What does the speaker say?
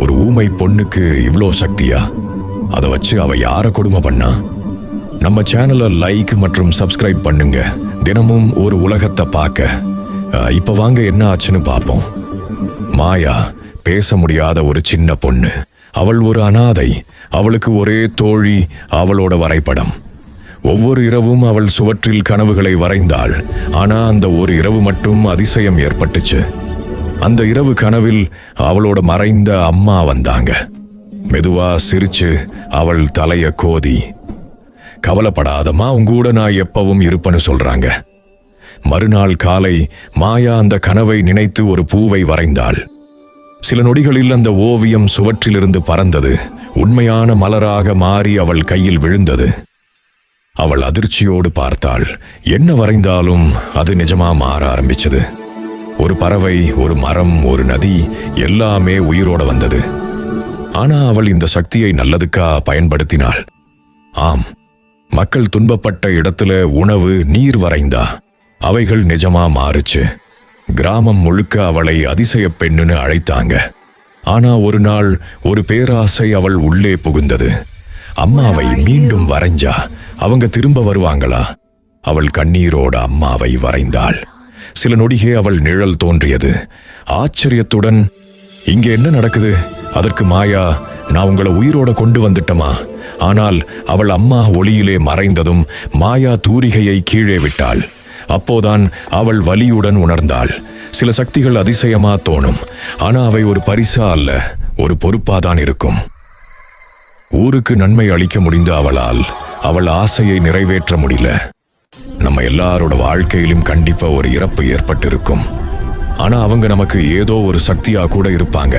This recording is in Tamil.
ஒரு ஊமை பொண்ணுக்கு இவ்வளோ சக்தியா? அதை வச்சு அவ யாரை கொடுமை பண்ணா? நம்ம சேனலை லைக் மற்றும் சப்ஸ்கிரைப் பண்ணுங்க. தினமும் ஒரு உலகத்தை பார்க்க. இப்போ வாங்க என்ன ஆச்சுன்னு பார்ப்போம். மாயா பேச முடியாத ஒரு சின்ன பொண்ணு. அவள் ஒரு அனாதை. அவளுக்கு ஒரே தோழி அவளோட வரைபடம். ஒவ்வொரு இரவும் அவள் சுவற்றில் கனவுகளை வரைந்தாள். ஆனா அந்த ஒரு இரவு மட்டும் அதிசயம் ஏற்பட்டுச்சு. அந்த இரவு கனவில் அவளோட மறைந்த அம்மா வந்தாங்க. மெதுவா சிரிச்சு அவள் தலைய கோதி. கவலைப்படாதம்மா உங்க கூட நான் எப்பவும் இருப்பேன்னு சொல்றாங்க. மறுநாள் காலை மாயா அந்த கனவை நினைத்து ஒரு பூவை வரைந்தாள். சில நொடிகளில் அந்த ஓவியம் சுவற்றிலிருந்து பறந்தது. உண்மையான மலராக மாறி அவள் கையில் விழுந்தது. அவள் அதிர்ச்சியோடு பார்த்தாள். என்ன வரைந்தாலும் அது நிஜமா மாற ஆரம்பிச்சது. ஒரு பறவை ஒரு மரம் ஒரு நதி எல்லாமே உயிரோட வந்தது. ஆனா அவள் இந்த சக்தியை நல்லதுக்கா பயன்படுத்தினாள். ஆம் மக்கள் துன்பப்பட்ட இடத்துல உணவு நீர் வரைந்தா. அவைகள் நிஜமா மாறுச்சு. கிராமம் முழுக்க அவளை அதிசய பெண்ணுன்னு அழைத்தாங்க. ஆனா ஒரு நாள் ஒரு பேராசை அவள் உள்ளே புகுந்தது. அம்மாவை மீண்டும் வரைஞ்சா அவங்க திரும்ப வருவாங்களா? அவள் கண்ணீரோட அம்மாவை வரைந்தாள். சில நொடிகே அவள் நிழல் தோன்றியது. ஆச்சரியத்துடன் இங்க என்ன நடக்குது? அதற்கு மாயா நான் உங்களை உயிரோட கொண்டு வந்துட்டமா? ஆனால் அவள் அம்மா ஒளியிலே மறைந்ததும் மாயா தூரிகையை கீழே விட்டாள். அப்போதான் அவள் வலியுடன் உணர்ந்தாள். சில சக்திகள் அதிசயமா தோணும். ஆனா அவை ஒரு பரிசா அல்ல ஒரு பொறுப்பாதான் இருக்கும். ஊருக்கு நன்மை அளிக்க முடிந்த அவளால் அவள் ஆசையை நிறைவேற்ற முடியல. நம்ம எல்லாரோட வாழ்க்கையிலும் கண்டிப்பா ஒரு இறப்பு ஏற்பட்டிருக்கும். ஆனா அவங்க நமக்கு ஏதோ ஒரு சக்தியா கூட இருப்பாங்க.